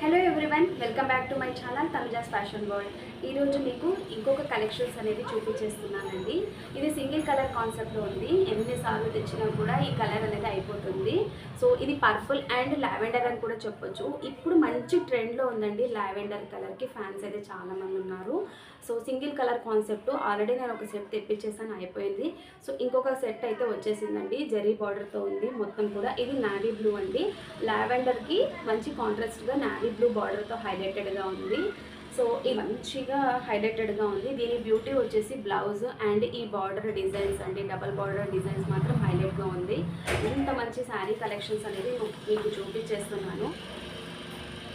Hello everyone welcome back to my channel Tamizha's fashion world ఈరోజు మీకు ఇంకొక collections అనేది చూపించేస్తున్నానండి. ఇది సింగిల్ కలర్ కాన్సెప్ట్లో ఉంది. ఎన్నిసార్లు తెచ్చినా కూడా ఈ కలర్ అనేది అయిపోతుంది. సో ఇది పర్పుల్ అండ్ లావెండర్ అని కూడా చెప్పొచ్చు. ఇప్పుడు మంచి ట్రెండ్లో ఉందండి లావెండర్ కలర్కి ఫ్యాన్స్ అయితే చాలామంది ఉన్నారు. So single colour concept already నేను ఒక సెట్ తెప్పించేసాను అయిపోయింది. సో ఇంకొక సెట్ అయితే వచ్చేసిందండి. జెర్రీ బార్డర్తో ఉంది. మొత్తం కూడా ఇది నావీ బ్లూ అండి. లావెండర్కి మంచి కాంట్రాస్ట్గా నావీ బ్లూ బార్డర్తో హైలైటెడ్గా ఉంది. సో ఇది మంచిగా హైలైటెడ్గా ఉంది. దీని బ్యూటీ వచ్చేసి బ్లౌజ్ అండ్ ఈ బార్డర్ డిజైన్స్ అండి డబల్ బార్డర్ డిజైన్స్ మాత్రం హైలైట్గా ఉంది. ఇంత మంచి శారీ కలెక్షన్స్ అనేది మీకు చూపించేస్తున్నాను.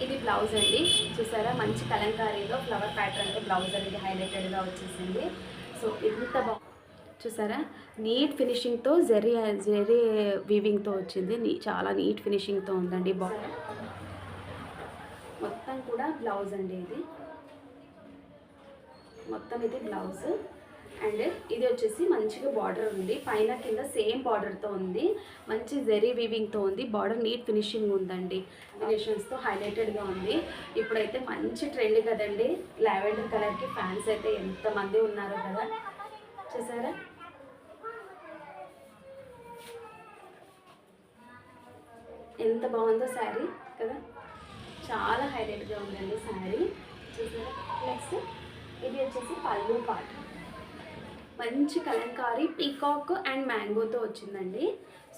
ఇది బ్లౌజ్ అండి. చూసారా? మంచి కలంకారీలో ఫ్లవర్ ప్యాటర్న్తో బ్లౌజ్ అనేది హైలైటెడ్గా వచ్చేసింది. సో ఇంత బా చూసారా? నీట్ ఫినిషింగ్తో జెరీ జెరీ వీవింగ్తో వచ్చింది. నీ చాలా నీట్ ఫినిషింగ్తో ఉందండి. బా కూడా బ్లౌజ్ అండి ఇది. మొత్తం ఇది బ్లౌజ్. అండ్ ఇది వచ్చేసి మంచిగా బార్డర్ ఉంది. పైన కింద సేమ్ బార్డర్తో ఉంది. మంచి జెరీ వీవింగ్తో ఉంది. బార్డర్ నీట్ ఫినిషింగ్ ఉందండి. ఫినిషింగ్స్తో హైలైటెడ్గా ఉంది. ఇప్పుడైతే మంచి ట్రెండ్ కదండి. లావెండర్ కలర్కి ఫ్యాన్స్ అయితే ఎంతమంది ఉన్నారో కదా. చూసారా? ఎంత బాగుందో శారీ కదా. చాలా హైలైట్గా ఉందండి శారీ. చూసారా? నెక్స్ట్ ఇది వచ్చేసి పళ్ళు పాట. మంచి కలంకారీ పీకాక్ అండ్ మ్యాంగోతో వచ్చిందండి.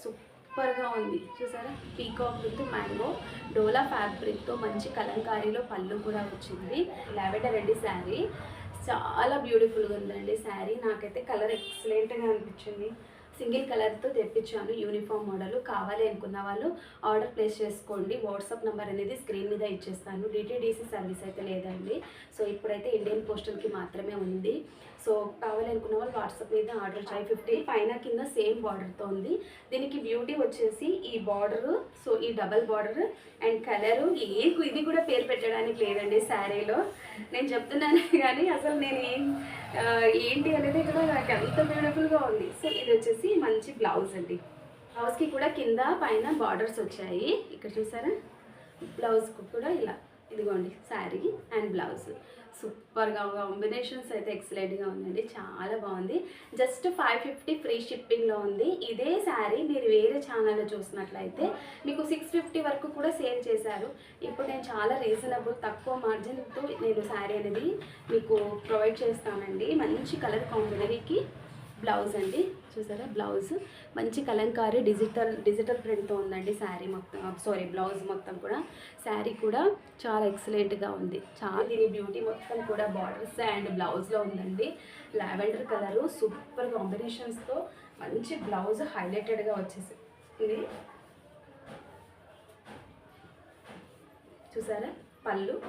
సూపర్గా ఉంది. చూసారా? Peacock with mango. డోలా ఫ్యాబ్రిక్తో మంచి కలంకారీలో పళ్ళు కూడా వచ్చింది. Lavender red sari. చాలా బ్యూటిఫుల్గా ఉందండి శారీ. నాకైతే కలర్ ఎక్సలెంట్గా అనిపించింది. సింగిల్ కలర్తో తెప్పించాను. యూనిఫామ్ మోడల్ కావాలి అనుకున్న వాళ్ళు ఆర్డర్ ప్లేస్ చేసుకోండి. వాట్సాప్ నెంబర్ అనేది స్క్రీన్ మీద ఇచ్చేస్తాను. డిటీడీసీ సర్వీస్ అయితే లేదండి. సో ఇప్పుడైతే ఇండియన్ పోస్టల్కి మాత్రమే ఉంది. సో కావాలి అనుకున్న వాళ్ళు వాట్సాప్ మీద ఆర్డర్ ఫైవ్ ఫిఫ్టీ పైన కింద సేమ్ బార్డర్తో ఉంది. దీనికి బ్యూటీ వచ్చేసి ఈ బార్డరు సో ఈ డబల్ బార్డర్ అండ్ కలరు ఏ ఇది కూడా పేరు పెట్టడానికి లేదండి శారీలో. నేను చెప్తున్నాను కానీ అసలు నేను ఏం ఏంటి అనేది కూడా నాకు ఎంత బ్యూటిఫుల్గా ఉంది. సో ఇది వచ్చేసి మంచి బ్లౌజ్ అండి. బ్లౌజ్కి కూడా కింద పైన బార్డర్స్ వచ్చాయి. ఇక్కడ చూసారా? బ్లౌజ్కి కూడా ఇలా. ఇదిగోండి శారీ అండ్ బ్లౌజ్ సూపర్గా కాంబినేషన్స్ అయితే ఎక్సలెంట్గా ఉందండి. చాలా బాగుంది. జస్ట్ ఫైవ్ ఫిఫ్టీ ఫ్రీ షిప్పింగ్లో ఉంది. ఇదే శారీ మీరు వేరే ఛానల్లో చూసినట్లయితే మీకు సిక్స్ ఫిఫ్టీ వరకు కూడా సేల్ చేశారు. ఇప్పుడు నేను చాలా రీజనబుల్ తక్కువ మార్జిన్తో నేను శారీ అనేది మీకు ప్రొవైడ్ చేస్తానండి. మంచి కలర్ కాంబినరీకి బ్లౌజ్ అండి. చూసారా? బ్లౌజ్. మంచి కలంకారీ డిజిటల్ డిజిటల్ ప్రింట్తో ఉందండి శారీ మొత్తం. సారీ బ్లౌజ్ మొత్తం కూడా. శారీ కూడా చాలా ఎక్సలెంట్గా ఉంది. చాలా దీని బ్యూటీ మొత్తం కూడా బార్డర్స్ అండ్ బ్లౌజ్లో ఉందండి. లావెండర్ కలరు సూపర్ కాంబినేషన్స్తో మంచి బ్లౌజ్ హైలైటెడ్గా వచ్చేసింది. చూసారా? పళ్ళు.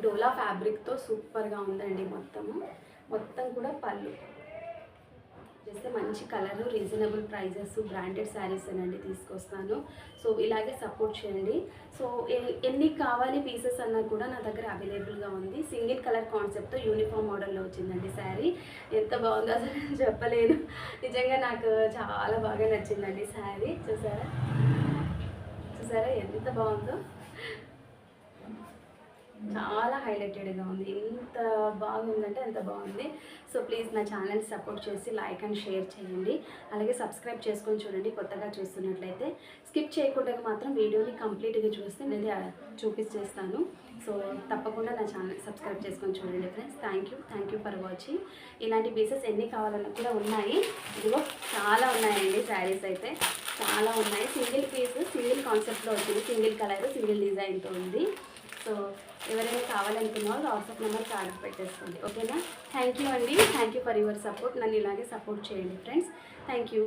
డోలా ఫ్యాబ్రిక్తో సూపర్గా ఉందండి మొత్తము. మొత్తం కూడా పళ్ళు. చేస్తే మంచి colour reasonable prices branded sarees అనండి తీసుకొస్తాను. సో ఇలాగే సపోర్ట్ చేయండి. సో ఎ- ఎన్ని కావాలి పీసెస్ అన్నా కూడా నా దగ్గర అవైలబుల్గా ఉంది. సింగిల్ కలర్ కాన్సెప్ట్తో యూనిఫామ్ మోడల్లో వచ్చిందండి శారీ ఎంత బాగుందో అసలు చెప్పలేను. నిజంగా నాకు చాలా బాగా నచ్చిందండి శారీ చూసారా? చూసారా? ఎంత బాగుందో? చాలా హైలైటెడ్గా ఉంది. ఎంత బాగుందంటే అంత బాగుంది. సో ప్లీజ్ నా ఛానల్ సపోర్ట్ చేసి లైక్ అండ్ షేర్ చేయండి. అలాగే సబ్స్క్రైబ్ చేసుకొని చూడండి కొత్తగా చూస్తున్నట్లయితే. స్కిప్ చేయకుండా మాత్రం వీడియోని కంప్లీట్గా చూస్తే నేను చూపించేస్తాను సో తప్పకుండా నా ఛానల్ సబ్స్క్రైబ్ చేసుకొని చూడండి friends. Thank you. Thank you for watching. ఇలాంటి పీసెస్ ఎన్ని కావాలన్నా కూడా ఉన్నాయి. ఇదిగో చాలా ఉన్నాయండి శారీస్ అయితే. చాలా ఉన్నాయి. సింగిల్ పీస్ సింగిల్ కాన్సెప్ట్లో వచ్చింది. సింగిల్ కలర్ సింగిల్ డిజైన్తో ఉంది. సో ఎవరైనా కావాలనుకున్న వాళ్ళు వాట్సాప్ నెంబర్కి ఆర్డర్ పెట్టేసుకోండి. ఓకేనా? థ్యాంక్ యూ అండి. Thank you for your support నన్ను ఇలాగే సపోర్ట్ చేయండి ఫ్రెండ్స్ థ్యాంక్ యూ